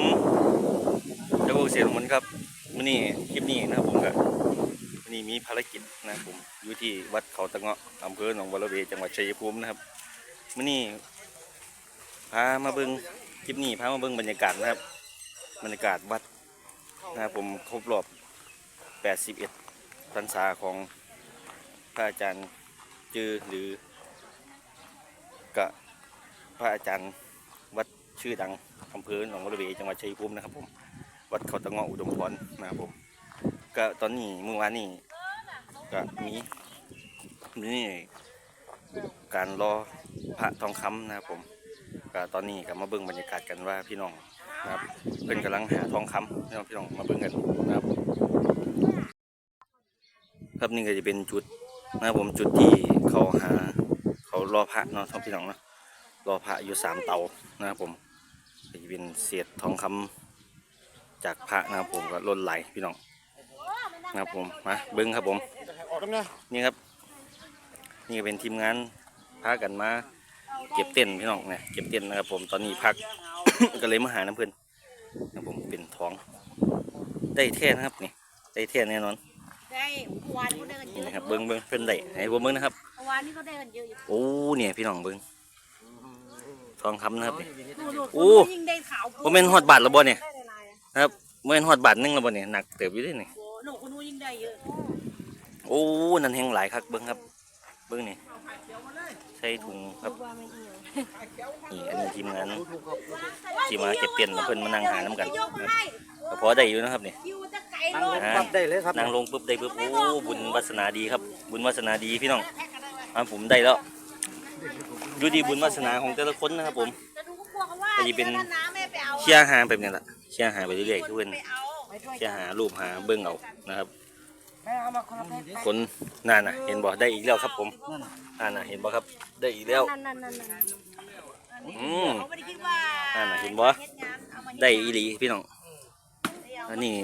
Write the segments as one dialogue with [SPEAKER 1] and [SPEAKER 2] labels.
[SPEAKER 1] ผมเจ้าพวเสียงมันครับมื่อนี้คลิปนี้นะครับผมก็วันนี้มีภารกิจนะครับผมอยู่ที่วัดเขาตะเงาะอำเภอหนองบัวระเวจังหวัดชัยภูมินะครับมื่อนี้พามาเบิ่งคลิปนี้พามาเบิ่งบรรยากาศนะครับ บรรยากาศวัดนะครับผมครบรอบ 81พรรษาของพระอาจารย์จือหรือกะพระอาจารย์ ชื่อดังอำเภอหนองบัวระเวจังหวัดชัยภูมินะครับผมวัดเขาตะเงาะอุดมพรนะครับผมก็ตอนนี้เมื่อวานนี้ก็มีนี่การรอพระทองคำนะครับผมก็ตอนนี้ก็มาเบิ่งบรรยากาศกันว่าพี่น้องนะครับเพิ่นกำลังหาทองคำพี่น้องพี่น้องมาเบิ่งกันนะครับ ครับนี่ก็จะเป็นจุดนะครับผมจุดที่เขาหาเขารอพระเนาะท่องพี่น้องเนาะรอพระอยู่สามเตานะครับผม ก็จะเป็นเศษทองคำจากพระนะครับผมก็ล้นไหลพี่น้องนะครับผมมาเบิ้งครับผม
[SPEAKER 2] ออกตรงนี้
[SPEAKER 1] นี่ครับ นี่ก็เป็นทีมงานพากันมาเก็บเต้นท์พี่น้องเนี่ยเก็บเต้นท์นะครับผมตอนนี้พัก ก็เลยมาหาน้ำเพื่อนนะครับผมเป็นท้องได้แท้นะครับนี่ได้แท้แน่นอน
[SPEAKER 3] ได้เมื่อวานเขาได้กันเย
[SPEAKER 1] นี่
[SPEAKER 3] อะ
[SPEAKER 1] นะครับเบิ้งเบิ้งเพื่อนได้ให้ผมเบิ้งนะครับ
[SPEAKER 3] เมื่อวานนี้เขาได้กันเยอะอยู่
[SPEAKER 1] โอ้เนี่ยพี่น้องเบิ้ง ทองคำนะครับนี่
[SPEAKER 3] ดูดู
[SPEAKER 1] โอ้
[SPEAKER 3] คนยิ่งได้ขาว
[SPEAKER 1] ผมเป็นฮอดบาทแล้วบ่เนี่ย
[SPEAKER 3] ได้หลายๆอะ
[SPEAKER 1] นะครับเมื่อฮอดบาทหนึงแล้วบ่เนี่ยหนักเติบอยู่เด้วยนี่
[SPEAKER 3] โอ้หนูคนนู้นยิ่งได้เยอะ
[SPEAKER 1] โอ้นั่นแหงหลายคักเบิ้งครับ เบิ้งนี่ใส่ถุงครับ
[SPEAKER 3] ว่าไม่เอียว
[SPEAKER 1] นี่อันนี้ทีมงานที่มาเก็บเตียนแล้วเพิ่นมานั่งหาน้ำกัน
[SPEAKER 3] ยกมา
[SPEAKER 1] นะครับ
[SPEAKER 3] ให้
[SPEAKER 1] ก็พอได้อยู่นะครับนี่
[SPEAKER 3] คิวจะไก่
[SPEAKER 2] นั่ง
[SPEAKER 3] โล
[SPEAKER 2] ล
[SPEAKER 3] ด
[SPEAKER 2] งปรับได้เลยครับ
[SPEAKER 1] นั่งลงปุ๊บได้ปุ๊บโอ้บุญวาสนาดีครับ บุญวาสนาดีพี่น้องอ่าผมได้แล้ว ดูดีบุญวาสนาของแต่ละคนนะครับผม
[SPEAKER 3] จะดูก็กลัวเขาว่า
[SPEAKER 1] แต่จะเป็น
[SPEAKER 3] ดี๋ยวน้ำแม่ไปเอา
[SPEAKER 1] เชี่ยร์หาแบบนี้แหละเชี่ยร์หาไปเรื่อยๆทุกคน
[SPEAKER 3] ไปเอา
[SPEAKER 1] เชี่ยร์หารูปหาเบิ้งเอานะครับ
[SPEAKER 3] ไปเอามาคนละแพ็ค
[SPEAKER 1] คนนั่นน่ะ เห็นบ่ได้อีกแล้วครับผมนั่นน่ะเห็นบ่ครับ ได้อีกแล้ว
[SPEAKER 3] นั่นนั่นนั่นนั่น
[SPEAKER 1] อืม
[SPEAKER 3] เขาไม่ได้คิดว่า
[SPEAKER 1] นั่นน่ะเห็นบ่
[SPEAKER 3] ฮ็ดงานเอามาเฮ็
[SPEAKER 1] ได้อีหลีพี่น้องอันนี้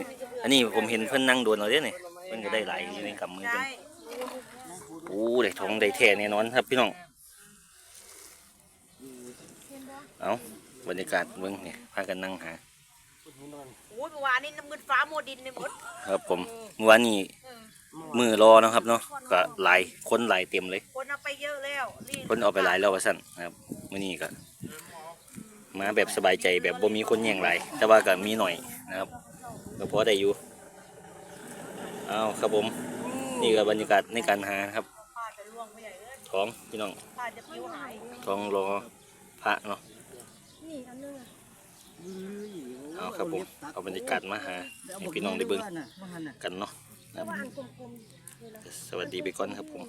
[SPEAKER 1] อันนี้ผมเห็นเพิ่นนั่งโดนเอาเด้นี่เพิ่นก็ได้หลายอยู่ในกำมือเพิ่น
[SPEAKER 3] ใช่
[SPEAKER 1] โอ้ได้ทองได้แท้แน่นอนครับพี่น้อง เอาบรรยากาศเบิ่งนี่พากันนั่งหา
[SPEAKER 3] โอ้ยเมื่อวานนี้น้ำเงินฟ้าโมดินในหมด
[SPEAKER 1] ครับผมเมื่อวานนี้มือรอเนาะครับเนาะก็หลายคนหลายเต็มเลย
[SPEAKER 3] คนเอาไปเยอะแล้วนี่
[SPEAKER 1] คนเอาไปหลายแล้วว่าซั่นนะครับมื้อนี้ก็มาแบบสบายใจแบบบ่มีคนแย่งหลายแต่ว่าก็มีหน่อยนะครับก็พอได้อยู่เอาครับผมนี่ก็บรรยากาศในการหาครับ
[SPEAKER 3] ป้าจะล่วงไม่ใหญ่เลย
[SPEAKER 1] ท้องพี่น้อง
[SPEAKER 3] ป้าจะคิ้วหาย
[SPEAKER 1] ท้องรอพระเนาะ
[SPEAKER 3] นี่อันนึง
[SPEAKER 1] เอาครับผมเอาบรรยากาศมาหาให้พี่น้องได้เบิ่งกันเนาะ
[SPEAKER 3] ระหว่างกลมๆนี่นะ
[SPEAKER 1] สวัสดีไปก่อนครับผม